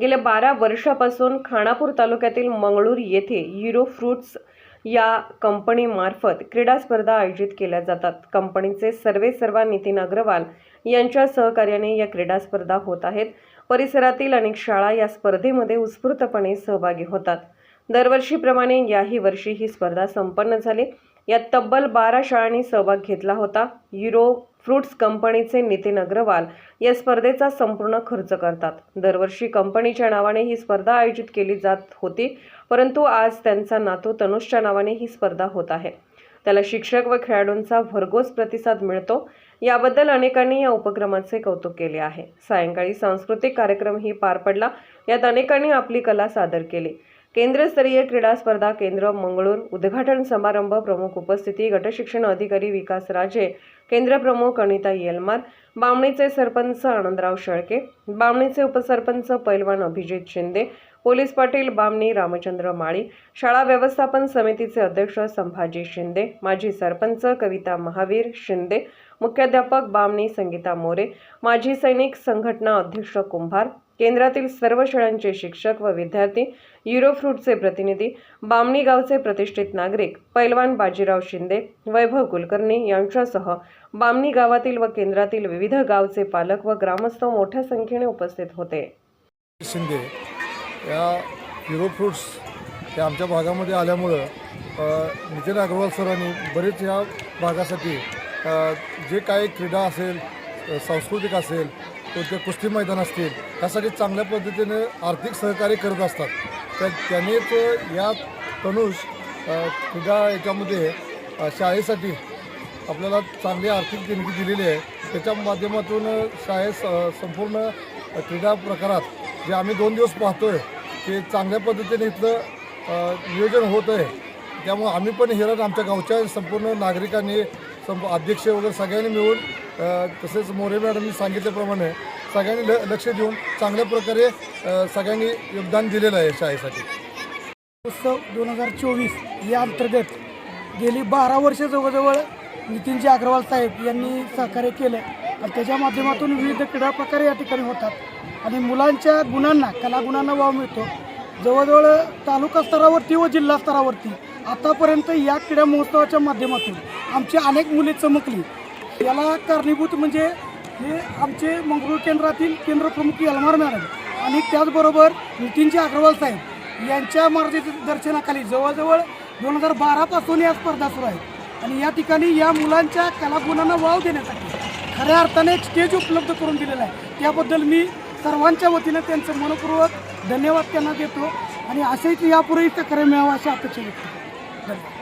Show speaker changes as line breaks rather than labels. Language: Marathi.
गेल्या बारा वर्षापासून खानापूर तालुक्यातील मंगळूर येथे युरो फ्रुट्स या कंपनीमार्फत क्रीडा स्पर्धा आयोजित केल्या जातात. कंपनीचे सर्वे सर्वा नितीन अग्रवाल यांच्या सहकार्याने या क्रीडा स्पर्धा होत आहेत. परिसरातील अनेक शाळा या स्पर्धेमध्ये उत्स्फूर्तपणे सहभागी होतात. दरवर्षीप्रमाणे याही वर्षी ही स्पर्धा संपन्न झाली. यात तब्बल बारा शाळांनी सहभाग घेतला होता. युरो फ्रुट्स कंपनीचे नितीन अग्रवाल या स्पर्धेचा संपूर्ण खर्च करतात. दरवर्षी कंपनीच्या नावाने ही स्पर्धा आयोजित केली जात होती परंतु आज त्यांचा नातू तनुषच्या नावाने ही स्पर्धा होत आहे. त्याला शिक्षक व खेळाडूंचा भरघोस प्रतिसाद मिळतो. याबद्दल अनेकांनी या उपक्रमाचे कौतुक केले आहे. सायंकाळी सांस्कृतिक कार्यक्रमही पार पडला. यात अनेकांनी आपली कला सादर केली. केंद्रस्तरीय क्रीडा स्पर्धा केंद्र मंगळूर. उद्घाटन समारंभ प्रमुख उपस्थिती गटशिक्षण अधिकारी विकास राजे केंद्र प्रमुख अनिता येलमार बामणीचे सरपंच आनंदराव शेळके बामणीचे उपसरपंच पैलवान अभिजित शिंदे पोलीस पाटील बामणी रामचंद्र माळी शाळा व्यवस्थापन समितीचे अध्यक्ष संभाजी शिंदे माजी सरपंच कविता महावीर शिंदे मुख्याध्यापक बामणी संगीता मोरे माजी सैनिक संघटना अध्यक्ष कुंभार केंद्रातील सर्व शाळांचे शिक्षक व विद्यार्थी युरोफ्रूटचे प्रतिनिधी बामणी गावचे प्रतिष्ठित नागरिक पैलवान बाजीराव शिंदे वैभव कुलकर्णी यांच्यासह बामणी गावातील व केंद्रातील विविध गावचे पालक व ग्रामस्थ मोठ्या संख्येने उपस्थित होते.
शिंदे या हिरो फ्रुट्स या आमच्या भागामध्ये आल्यामुळं नितीन अग्रवाल सरांनी बरेच या भागासाठी जे काही क्रीडा असेल सांस्कृतिक असेल कोणते कुस्ती मैदान असतील त्यासाठी चांगल्या पद्धतीने आर्थिक सहकार्य करत असतात. तर त्यांनीच या तनुष क्रीडा याच्यामध्ये शाळेसाठी आपल्याला चांगली आर्थिक देणगी दिलेली आहे. त्याच्या माध्यमातून शाळेत संपूर्ण क्रीडा प्रकारात जे आम्ही दोन दिवस पाहतो आहे ते चांगल्या पद्धतीने इथलं नियोजन होत आहे. त्यामुळं आम्ही पण हिरण आमच्या गावच्या संपूर्ण नागरिकांनी संप अध्यक्ष वगैरे सगळ्यांनी मिळून तसेच मोरे मॅडमनी सांगितल्याप्रमाणे सगळ्यांनी ल लक्ष देऊन चांगल्या प्रकारे सगळ्यांनी योगदान दिलेलं आहे शाळेसाठी.
उत्सव दोन हजार चोवीस या अंतर्गत गेली बारा वर्ष जवळजवळ नितीनजी अग्रवाल साहेब यांनी सहकार्य केलं आणि त्याच्या माध्यमातून विविध क्रीडा प्रकार या ठिकाणी होतात. आणि मुलांच्या गुणांना कलागुणांना वाव मिळतो. जवळजवळ तालुका स्तरावरती व जिल्हा स्तरावरती आतापर्यंत या क्रीडा महोत्सवाच्या माध्यमातून आमची अनेक मुले चमकली. याला कारणीभूत म्हणजे हे आमचे मंगळूर केंद्रातील केंद्रप्रमुख यलमार मॅडम आणि त्याचबरोबर नितीनजी अग्रवाल साहेब यांच्या मार्गदर्शनाखाली जवळजवळ दोन हजार बारापासून या स्पर्धा सुरू आहेत. आणि या ठिकाणी या मुलांच्या कलागुणांना वाव देण्यासाठी खऱ्या अर्थाने एक स्टेज उपलब्ध करून दिलेला आहे. त्याबद्दल मी सर्वांच्या वतीनं त्यांचं मनपूर्वक धन्यवाद त्यांना देतो आणि असेच यापुढेही सहकार्य मिळावं अशी अपेक्षा व्यक्त धन्यवाद.